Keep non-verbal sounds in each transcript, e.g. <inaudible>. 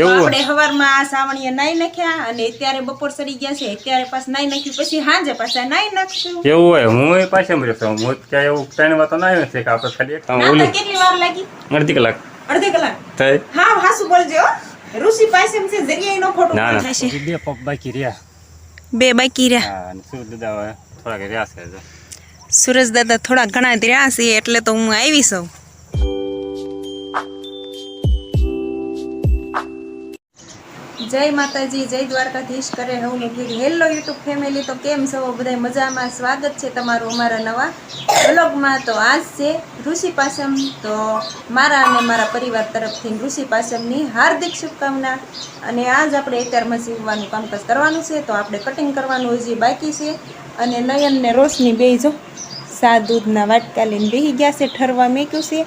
એવું? આપણે હવારમાં આ સાવણીએ નાઈ નાખ્યા અને અત્યારે બપોર સડી ગયા છે. અત્યારે પાછું નાઈ નાખ્યું પછી સાંજે પાછા નાઈ નાખશું. એવું હોય. હું પાછા મળ્યો છું હું ક્યાંય એવું ત્રણ વાતો ના આવ્યો છે કે આપણે ખાલી ઓલી. કેટલી વાર લાગી? અડધી કલાક. અડધી કલાક? થઈ હા હાસુ બોલજો ઋષિ પાસે એમ છે જગ્યાએ નો ખોટું ના ના. બે પગ બાકી રહ્યા. બે બાકી રહ્યા. હા અને શું દાદા થોડા રહ્યા છે. સુરજ દાદા થોડા ઘણા રહ્યા છે એટલે તો હું આવી છું. જય માતાજી, જય દ્વારકાધીશ કરે હું ભીડ હેલો યુટ્યુબ ફેમિલી તો કેમ છો? બધા મજામાં? સ્વાગત છે તમારું અમારા નવા બ્લોગમાં તો આજ છે ઋષિ પાસમ. તો મારા અને મારા પરિવાર તરફથી ઋષિ પાસમની હાર્દિક શુભકામના. અને આજ આપણે અત્યારમાં સીવવાનું કામકાજ કરવાનું છે. તો આપણે કટિંગ કરવાનું હજી બાકી છે. અને નયન ને રોશની બે જો. સા દૂધના વાટકા લઈને બેસી ગયા છે, ઠરવા મેક્યું છે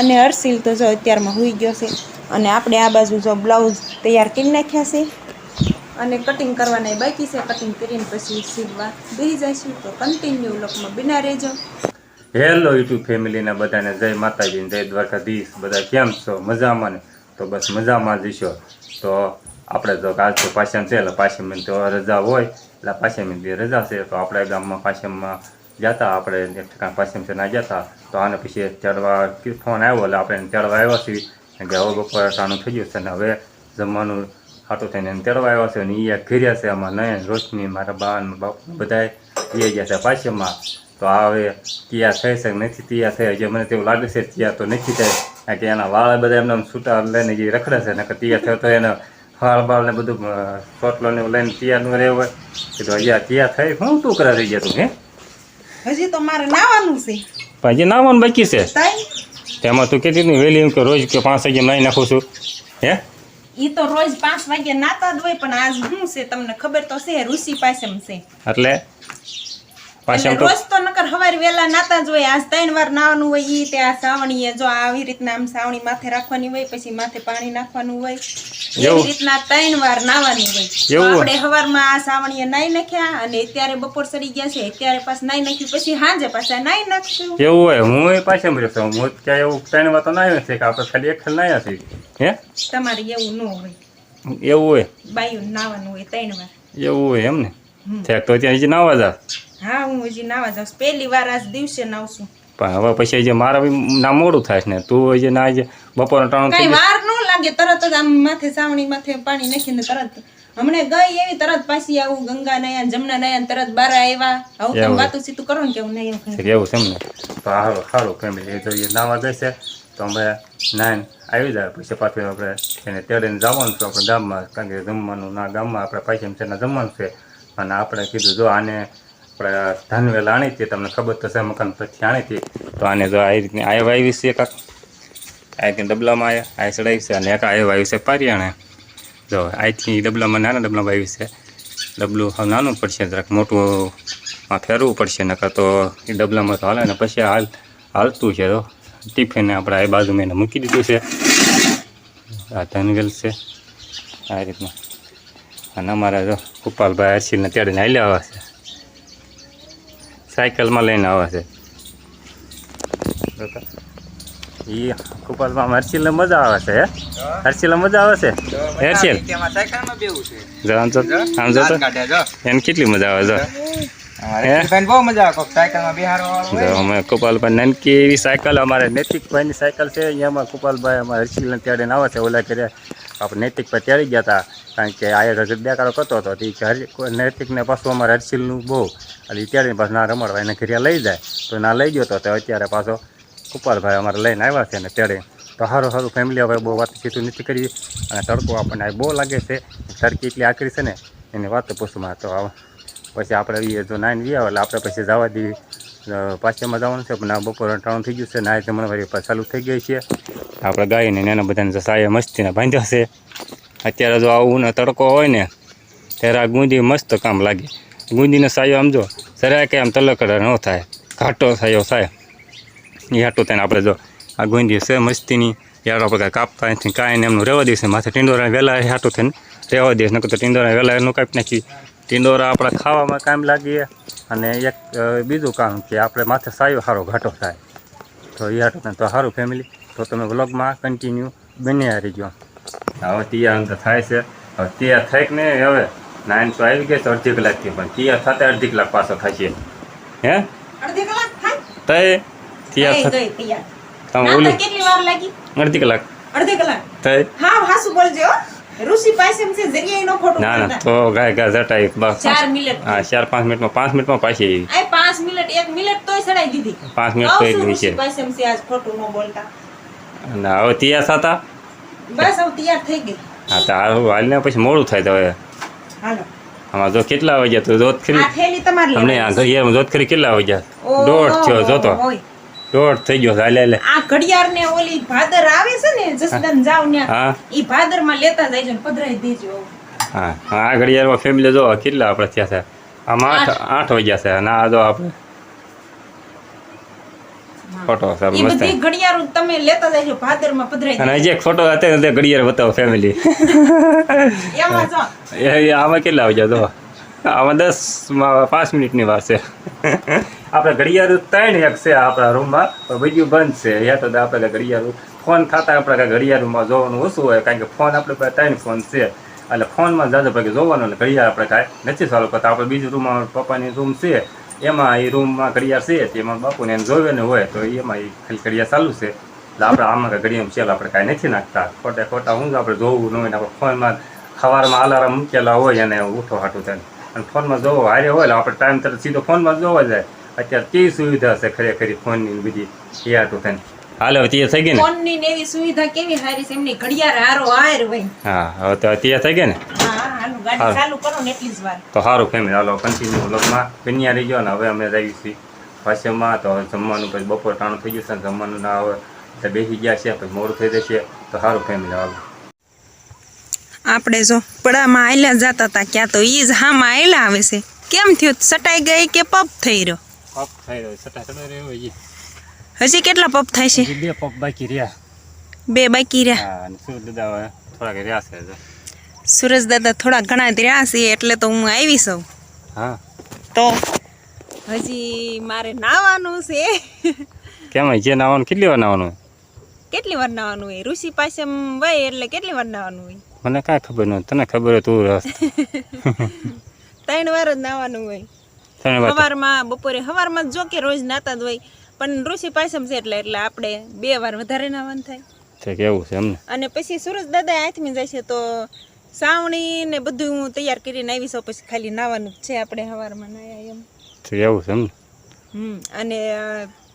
અને હર્ષિલ તો જો અત્યારમાં હોઈ ગયો છે. અને આપણે આ બાજુ જો બ્લાઉઝ તૈયાર કરી નાખ્યા છે અને કટિંગ કરવાના બાકી છે. કટિંગ કરીને પછી સીવવા બેસી જઈશું. તો કન્ટિન્યુ લોકમાં બિના રહેજો. હેલો યુટ્યુબ ફેમિલીના બધાને જય માતાજી જય દ્વારકાધીશ. બધા કેમ છો? મજામાં ને? તો બસ મજામાં જ તો આપણે તો કાલ તો પાછા છે, એટલે પાછા તો રજા હોય. એટલે પાછમ રજા છે. તો આપણા ગામમાં પાછમમાં જતા, આપણે એક ઠેકાણ પાછમ છે જતા. તો આને પછી ચડવા ફોન આવ્યો, એટલે આપણે ચડવા આવ્યા છીએ. કે હવે બપોર ટાણું થઈ ગયું છે ને હવે જમવાનું ખાટું થઈને ચડવા આવ્યા છે અને એ ઘેર્યા છે આમાં નયન, રોશની, મારા બા અને બાપુ બધાય એ ગયા છે પાછળમાં. તો હવે તૈયાર થઈ છે નથી તૈયાર થઈ હજી મને તેવું લાગે છે તૈયાર તો નથી થાય. કારણ કે એના વાળ બધા એમને છૂટા લઈને જે રખડે છે, નકર તૈયાર થયો તો એને ફાળ બાળ ને બધું ચોટલો ને લઈને તૈયાર ન રહેવું કીધું અહીંયા તૈયાર થઈ હું તું કરા રહી ગયા તું હે? હજી તો મારે નાવાનું છે. પછી હજી નાવાનું બાકી છે? તેમાં તું કેટલી વહેલી એમ કે રોજ કે પાંચ વાગે નાઈ નાખું છું. હે? ઈ તો રોજ પાંચ વાગે નાતા જ હોય પણ આજ શું છે તમને ખબર તો છે ઋષિ પાસે છે. એટલે? પાછળ રોજ તો નકર હવારે વેલા નાતા જ હોય. આજ ત્રણ વાર નાવાનું હોય ઈ તે આ સાવણીએ જો આવી રીતના આમ સાવણી માથે રાખવાની હોય પછી માથે પાણી નાખવાનું હોય. એવી એવું? રીતના ત્રણ વાર નાવાની હોય. તો એવું. હોય? આપણે હવારમાં આ સાવણીએ નાઈ નાખ્યા અને અત્યારે બપોર સડી ગયા છે. અત્યારે પાછું નાઈ નાખ્યું પછી સાંજે પાછા નાઈ નાખશું એવું હોય. હું પાછા મળ્યો છું હું એવું ત્રણ વાર તો ના છે કે આપણે ખાલી એક ખેલ નાયા છીએ. હે? તમારે એવું ન હોય. એવું હોય. બાયું નાવાનું હોય ત્રણ વાર. એવું હોય એમ ને. તો ત્યાં નાવા જા હા હું હજી નાવા જાઉં છું. પહેલી વાર આજ દિવસે નાવશું પણ હવે પછી જે મારા ના મોડું થાય ને તું હજી ના આજે બપોરનો ટાણું કઈ વાર ન લાગે તરત જ આમ માથે સાવણી માથે પાણી નાખીને તરત. હમણે ગઈ એવી તરત પાછી આવું ગંગા નયન જમના નયન તરત બાર આવ્યા. આવું તમે વાતું સીતું કરો ને કેવું નહીં છે એવું છે ને? તો સારું સારું ફેમિલી તો એ નાવા જશે તો અમે નાઈન આવી જાય. પછી પાછું આપણે એને તેડીને જવાનું છે આપણે ગામમાં કારણ કે જમવાનું ના ગામમાં આપણે પૈસા છે ને જમવાનું છે. અને આપણે કીધું જો આને આપણે ધાનવેલ આણી હતી, તમને ખબર તો મકાન પછી આણી હતી. તો આને જો આ રીતની આયવ વાવી છે કાંક આ રીતની ડબલામાં આવ્યા આ ચડાવી છે અને એક આયવ વાવી છે પારિયાણે. જો અહીંથી ડબલામાં, નાના ડબલામાં આવી છે. ડબલું હવે નાનું પડશે, જરાક મોટું માં ફેરવું પડશે, નકર તો એ ડબલામાં તો હાલે ને પછી હાલ, હાલતું છે તો ટિફિન આપણે આ બાજુ મેં મૂકી દીધું છે. આ ધનવેલ છે, આ રીતના. અને અમારા જો ગોપાલભાઈ હર્ષિલને તેડીને હાલ્યા આવે છે. સાયકલમાં લઈને આવે છે. એ ગોપાલભાઈ હર્ષિલને મજા આવે છે હે? હર્ષિલને મજા આવે છે? હર્ષિલ. જો આમ જો. એને કેટલી મજા આવે જો. અમે ગોપાલભાઈ નાનકી એવી સાયકલ અમારે નૈતિકભાઈની સાયકલ છે અહીંયામાં ગોપાલભાઈ અમારે હર્ષિલને તેડીને આવે છે ઓલા કર્યા. આપણે પર તેડી ગયા હતા. કારણ કે આ દેખાડો કરતો હતો. તે હર- નૈતિકને પાછું અમારે હર્ષિલનું બહુ. એટલે તેડીને પાછું ના રમડવા એને ઘરે લઈ જાય. તો ના લઈ ગયો તો અત્યારે પાછો કુપાલભાઈ અમારે લઈને આવ્યા છે ને તેડી તો સારું સારું ફેમિલી હવે બહુ વાતચીત નથી કરી. અને તડકો આપણને બહુ લાગે છે. તડકી એટલી આકરી છે ને. એની વાત પૂછમાં તો પછી આપણે જો નાઈન ગયા એટલે આપણે પછી જવા દઈએ પાછળમાં જવાનું છે, પણ આ બપોર ટાણું થઈ ગયું છે નાય જમણ વાળી પાછું ચાલુ થઈ ગઈ છે. આપણે ગાયને નાના બધાને સાયા મસ્તીને બાંધ્યા છે. અત્યારે જો આવું ને તડકો હોય ને, ત્યારે આ ગુંદી મસ્ત કામ લાગે. ગુંદીનો સાયો આમ જો, સરાય કે આમ તલકડા ન થાય, ઘાટો સાયો થાય. એ હાટું થઈને આપણે જો, આ ગુંદી છે મસ્તીની. યાર આપણે કાંઈ કાપતા નથી, કાંઈ ને એમનું રહેવા દઈશું માથે ટીંડોરા વહેલા હાટું થઈને રહેવા દઈશ નકર તો ટીંડોરા વહેલા એનું કાપી નાખી ટીંડોરા આપણા ખાવામાં કામ લાગીએ અને એક બીજું કામ કે આપણે માથે સાયો સારો ઘાટો થાય. તો એ હાટો તો સારું ફેમિલી તો તમે વ્લોગમાં કન્ટિન્યુ હારી ગયો હવે તૈયાર અંત થાય છે. હવે તૈયાર થઈ કે નહીં હવે? નાઇન તો આવી ગઈ છે અડધી કલાકથી પણ તૈયાર થતા અડધી કલાક પાછો થશે. હે? થાય? તય ગઈ તમે ના, ઓલી અડધી કલાક. અડધી કલાક. તય. હા હાસુ બોલજો. ઋષિ પાસે એમ છે જગ્યાએ નો ખોટું ના ના તો ગાય ગાય જટાઈ બસ. ચાર મિનિટ. હા ચાર પાંચ મિનિટમાં પાંચ મિનિટમાં પાછી. આવી આ પાંચ મિનિટ 1 મિનિટ તોય સડાઈ દીધી. 5 મિનિટ તોય દીધી છે ઋષિ પાસે એમ છે આજ ખોટું નો બોલતા. ના હવે તૈયાર થતા? બસ હવે તૈયાર થઈ ગઈ. હા તો હાલ હાલને પછી મોડું થાય તો હવે. હાલો. આમાં જો કેટલા વાગ્યા તો જોત ખરી? તમને આ. ઘડિયાળમાં જોત ખરી કેટલા વાગ્યા? દોઢ થયો જોતો. હોય. દોઢ થઈ ગયો હાલે લે આ ઘડિયાળ ને ઓલી ભાદર આવે છે ને જસદન જાવ ને હા. ઈ ભાદરમાં લેતા જાય ને પધરાઈ દેજો. હા આ આ ઘડિયાળમાં ફેમિલી જો કેટલા આપણે થયા છે? આમાં આઠ આઠ. વાગ્યા છે અને આ જો આપણે ફોટો સર મસ્ત. બધી ઘડિયાળો તમે લેતા જઈજો ભાદરમાં પધરાઈ અને જે ફોટો હતો તે ઘડિયાળ બતાવો ફેમિલી <laughs> એમાં જો. એ આમાં કેટલા વાગ્યા જો? આમાં દસમાં પાંચ મિનિટની વાર છે. આપણે ઘડિયાળ ત્રણ એક છે આપણા રૂમમાં, પણ બીજું બંધ છે. યા તો આપણે ઘડિયાળ ફોન ખાતા આપણે ઘડિયાળમાં જોવાનું ઓછું હોય, કારણ કે ફોન આપણે ત્રણ ફોન છે. એટલે ફોનમાં જાજો ભાગે જોવાનું એટલે ઘડિયાળ આપણે કાંઈ નથી ચાલુ કરતા. આપણે બીજું રૂમમાં પપ્પાની રૂમ છે. એમાં એ રૂમમાં ઘડિયાળ છે તેમાં બાપુને એને જોવે ને હોય, તો એમાં એ ખાલી ઘડિયાળ ચાલુ છે. એટલે આપણે આમાં કાંઈ ઘડિયાળ સેલ આપણે કાંઈ નથી નાખતા. ખોટા ખોટા હું આપણે જોવું ન હોય ને આપણે ફોનમાં સવારમાં અલાર્મ મૂકેલા હોય અને ઉઠો હાટું થાય અને ફોનમાં જોવો, હારે હોય એટલે આપણે ટાઈમ તરત સીધો ફોનમાં જોવા જાય. અત્યારે કેવી સુવિધા છે ખરેખર ફોનની ને બધી એ હાટું થાય હાલ હવે તૈયાર થઈ ગઈ ને? ફોન એવી સુવિધા કેવી હારી છે? એમની ઘડિયાળ હારો હાર હોય. હા હવે તો અત્યારે થઈ ગઈ ને? હા હાલો ગાડી હા. ચાલુ કરો ને એટલી જ વાર. તો સારું ફેમિલી હાલો કન્ટિન્યુ વ્લોગમાં બન્યા રહી ગયો ને હવે અમે જઈએ છીએ તો જમવાનું પછી બપોર ટાણું થઈ ગયું છે ને જમવાનું ના આવે એટલે બેસી ગયા છે પછી મોડું થઈ જશે. તો સારું ફેમિલી હાલો. આપણે જો પડામાં આયલા જતા હતા ક્યાં તો ઈજ જ હામાં આયલા આવે છે. કેમ થયું? સટાઈ ગઈ કે પપ થઈ રહ્યો? પપ થઈ રહ્યો સટા સટા રહ્યો હજી. હજી કેટલા પપ થાય છે? બે પપ બાકી રહ્યા. બે બાકી રહ્યા. અને શું દાદા થોડાક રહ્યા છે. સુરજ દાદા થોડા ઘણા રહ્યા છે એટલે તો હું આવી છું. હા. તો હજી મારે નાવાનું છે. કેમ જે નાવાનું? કેટલી વાર નાવાનું? કેટલી વાર નાવાનું હોય? ઋષિ પાસે વય એટલે કેટલી વાર નાવાનું હોય? મને કાંઈ ખબર ન તને ખબર હોય તું <laughs> ત્રણ વાર જ નાવાનું હોય. સવારમાં બપોરે સવારમાં જો કે રોજ નાતા જ હોય પણ ઋષિ પાસમ છે એટલે એટલે આપણે બે વાર વધારે નાવાનું થાય. છે કેવું છે એમને. અને પછી સુરજ દાદા હાથમી જાય છે તો સાવણી ને બધું હું તૈયાર કરીને આવી છું પછી ખાલી નાવાનું જ છે આપણે સવારમાં નાયા એમ. એવું છે એમને. હમ અને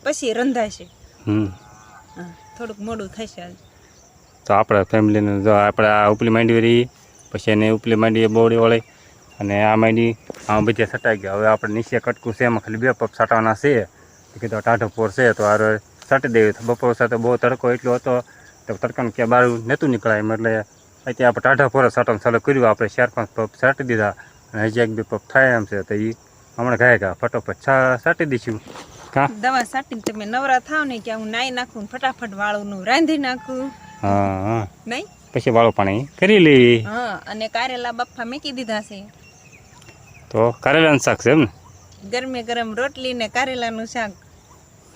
પછી રંધાશે હમ. થોડુંક મોડું થશે આજ. તો આપણા ફેમિલીને જો આપણે આ ઉપલી માંડી રહી પછી એને ઉપલી માંડવી બોડી વળી અને આમાં એની આમાં બધી સટાઈ ગયા. હવે આપણે નીચે કટકું છે એમાં ખાલી બે પગ સટાવાના છે. કીધું ટાઢો પોર છે તો આરો સટી દેવી. બપોર સાથે બહુ તડકો એટલો હતો તો તડકાનું ક્યાં બહાર નહોતું નીકળાય. એમ એટલે અત્યારે આપણે ટાઢા પોર સટાવવાનું ચાલુ કર્યું. આપણે ચાર પાંચ પગ સાટી દીધા અને હજી એક બે પગ થાય એમ છે. તો એ હમણાં ગાય ગયા ફટોફટ છા સાટી દઈશું દવા સાટીને તમે નવરા થાવ ને કે હું નાઈ નાખું ફટાફટ વાળું રાંધી નાખું. હા હા. નહીં? પછી વાળું પાણી કરી લે. હા અને કારેલા બફા મેકી દીધા છે. તો કારેલાનું શાક છે એમ ને ગરમે ગરમ રોટલી ને કારેલાનું શાક.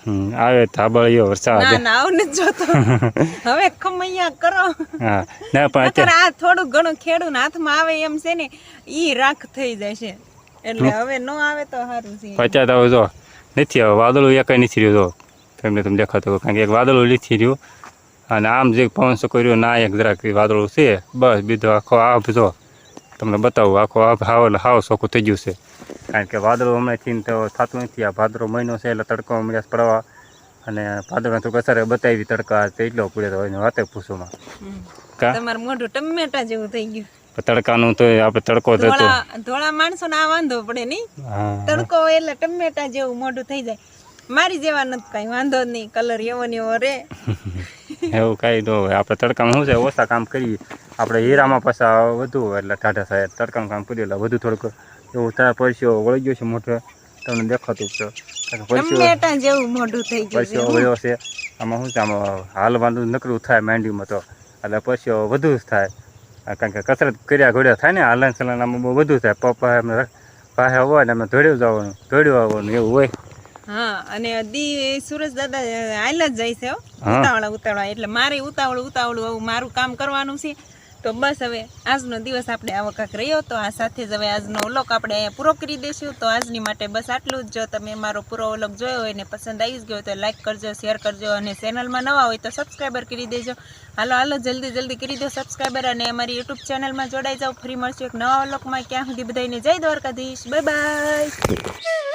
હમ, આવે થાબળિયો વરસાદ. ના ના આવું નથી જોતો. <laughs> હવે ખમૈયા કરો. હા ના પણ અત્યારે આ થોડું ઘણું ખેડૂ હાથમાં આવે એમ છે ને ઈ રાખ થઈ જશે. એટલે હવે નો આવે તો સારું છે. અત્યારે તો જો નથી હવે વાદળું એકાઈ નથી રહ્યું જો. તમને તમે દેખાતો કારણ કે એક વાદળું લીથી રહ્યું. અને આમ જે પવન કર્યું ના એક જરાક વાદળું છે. બસ બીજો આખો આભ જો. તમને બતાવું આખો આ હાવ એટલે હાવ સોખું થઈ ગયું છે. કારણ કે વાદળો હમણાંથી તો થતું નથી. આ ભાદરો મહિનો છે એટલે તડકો મળ્યા પડવા અને ભાદરો તો અસર બતાવી તડકા એટલો પડ્યો તો એની વાતે પૂછોમાં. તમારું મોઢું ટમેટા જેવું થઈ ગયું. તડકાનું તો આપણે તડકો થતો ધોળા માણસો આ વાંધો પડે નહીં તડકો એટલે ટમેટા જેવું મોઢું થઈ જાય. મારી જેવા નથી કઈ વાંધો નહીં કલર એવો ને એવો રે <laughs> એવું કાંઈ ન હોય. આપણે તડકામાં શું છે? ઓછા કામ કરીએ. આપણે હીરામાં પાછા વધુ હોય એટલે ટાઢા થાય. તડકાનું કામ કર્યું એટલે વધુ થોડુંક એવું થાય. પરસ્યો વળી ગયો છે મોટો તમને દેખાતું છે પરસ્યો વળ્યો છે. આમાં શું છે? આમાં હાલવાનું નકરું થાય માંડ્યુંમાં તો. એટલે પરસ્યો વધુ જ થાય. કારણ કે કસરત કર્યા ઘોડ્યા થાય ને હાલન ચલન આમાં બહુ વધુ થાય. પપ્પા એમને પાસે હોય ને અમે ધોડ્યું જવાનું. ધોડ્યું આવવાનું એવું હોય. હા અને દી સુરજ દાદા હાલ જ જાય છે ઉતાવળા ઉતાવળા. એટલે મારે ઉતાવળું ઉતાવળું આવું મારું કામ કરવાનું છે. તો બસ હવે આજનો દિવસ આપણે આ વખત રહ્યો તો આ સાથે જ હવે આજનો ઓલોક આપણે અહીંયા પૂરો કરી દઈશું. તો આજની માટે બસ આટલું જ. જો તમે મારો પૂરો ઓલોક જોયો હોય ને પસંદ આવી જ ગયો તો લાઈક કરજો, શેર કરજો અને ચેનલમાં નવા હોય તો સબસ્ક્રાઈબર કરી દેજો. હાલો હાલો, જલ્દી જલ્દી કરી દો સબસ્ક્રાઈબર અને અમારી યુટ્યુબ ચેનલમાં જોડાઈ જાઓ. ફરી મળશું એક નવા વ્લોગમાં. ક્યાં સુધી બધાને જય દ્વારકાધીશ. Bye bye.